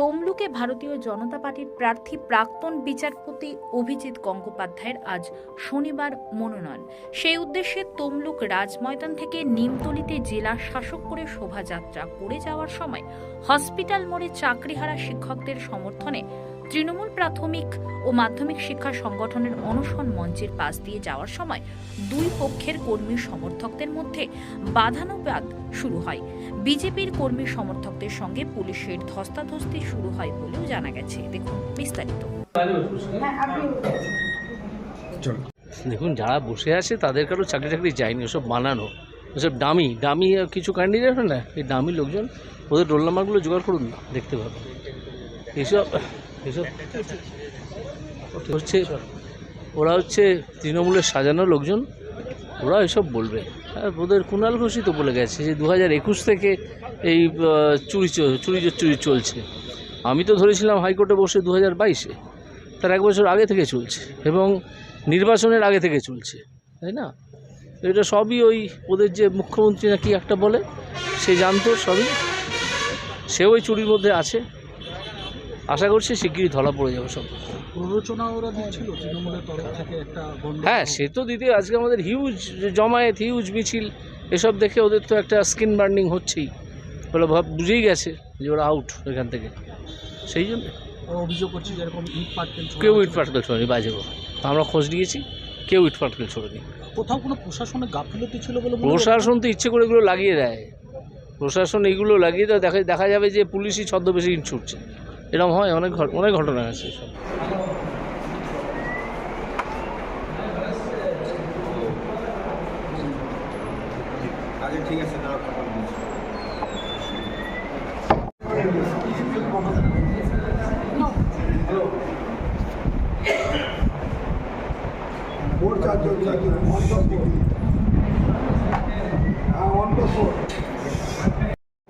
তমলুকে ভারতীয় জনতা পার্টির প্রার্থী প্রাক্তন বিচারপতি অভিজিৎ গঙ্গোপাধ্যায়ের আজ শনিবার মনোনয়ন। সেই উদ্দেশ্যে তমলুক রাজময়দান থেকে নিমতলিতে জেলা শাসক করে শোভাযাত্রা করে যাওয়ার সময় হসপিটাল মোড়ে চাকরিহারা শিক্ষকদের সমর্থনে তৃণমূল প্রাথমিক ও মাধ্যমিক শিক্ষা সংগঠনের অনশন মঞ্চের পাশ দিয়ে যাওয়ার সময় দুই পক্ষের কর্মী সমর্থকদের মধ্যে বাধানুবাদ শুরু হয়। বিজেপির কর্মী সমর্থকদের সঙ্গে পুলিশের ধস্তাধস্তি শুরু হয় বলেও জানা গেছে। দেখুন বিস্তারিত। দেখুন যারা বসে আছে তাদের কারও চাকরি চাকরি যায়নি ওসব বানানো। ওসব ডামি ডামি কিছু ক্যান্ডিডেট হয় না? এই ডামি লোকজন ওদের রোল নাম্বারগুলো জোগাড় করুন না দেখতে পাবেন। এসব হচ্ছে, ওরা হচ্ছে তৃণমূলের সাজানো লোকজন, ওরা এসব বলবে। আর ওদের কুণাল ঘোষই তো বলে গেছে যে দু হাজার একুশ থেকে এই চুরি চুরি চুরি চলছে। আমি তো ধরেছিলাম হাইকোর্টে বসে দু হাজার বাইশে, তার এক বছর আগে থেকে চলছে এবং নির্বাচনের আগে থেকে চলছে, তাই না? এটা সবই ওই ওদের যে মুখ্যমন্ত্রী নাকি একটা বলে, সে জানতো সবই। সে ওই চুরির মধ্যে আছে। আশা করছি শিগগিরই ধরা পড়ে যাবে সব। প্ররোচনা ওরা দিচ্ছিল তৃণমূলের তরফ থেকে একটা হ্যাঁ সে তো দিদি আজকে আমাদের হিউজ জমায়েত হিউজ মিছিল এসব দেখে ওদের তো একটা স্কিন বার্নিং হচ্ছেই। বলে ভাব বুঝেই গেছে যে ওরা আউট এখান থেকে। সেই জন্য। অভিযোগ করছে যে এরকম ইট পাটকেল কেউ। ইট পাটকেল ছোড়েনি বাজে। আমরা খোঁজ নিয়েছি কেউ ইট পাটকেল ছোড়েনি কোথাও কোনো প্রশাসনের গাফিলতি ছিল বলে প্রশাসন তো ইচ্ছে করে এগুলো লাগিয়ে দেয়। প্রশাসন এগুলো লাগিয়ে দেয় দেখা দেখা যাবে যে পুলিশই ছদ্মবেশী ছুটছে। এরকম হয় অনেক অনেক ঘটনা আছে আছে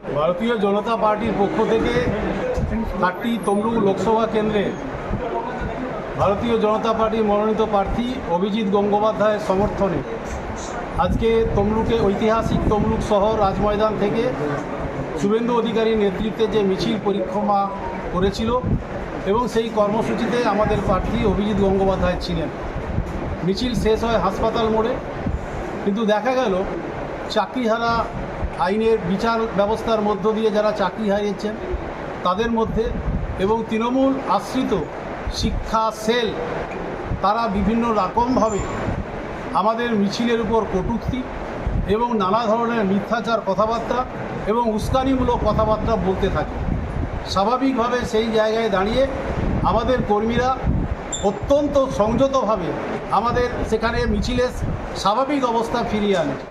ভারতীয় জনতা পার্টির পক্ষ থেকে থার্টি তমলুক লোকসভা কেন্দ্রে ভারতীয় জনতা পার্টির মনোনীত প্রার্থী অভিজিৎ গঙ্গোপাধ্যায়ের সমর্থনে আজকে তমলুকে ঐতিহাসিক তমলুক শহর রাজময়দান থেকে শুভেন্দু অধিকারীর নেতৃত্বে যে মিছিল পরিক্রমা করেছিল এবং সেই কর্মসূচিতে আমাদের প্রার্থী অভিজিৎ গঙ্গোপাধ্যায় ছিলেন। মিছিল শেষ হয় হাসপাতাল মোড়ে, কিন্তু দেখা গেল চাকরিহারা আইনের বিচার ব্যবস্থার মধ্য দিয়ে যারা চাকরি হারিয়েছেন তাদের মধ্যে এবং তৃণমূল আশ্রিত শিক্ষা সেল, তারা বিভিন্ন রকমভাবে আমাদের মিছিলের উপর কটুক্তি এবং নানা ধরনের মিথ্যাচার, কথাবার্তা এবং উস্কানিমূলক কথাবার্তা বলতে থাকে। স্বাভাবিকভাবে সেই জায়গায় দাঁড়িয়ে আমাদের কর্মীরা অত্যন্ত সংযতভাবে আমাদের সেখানে মিছিলের স্বাভাবিক অবস্থা ফিরিয়ে আনে।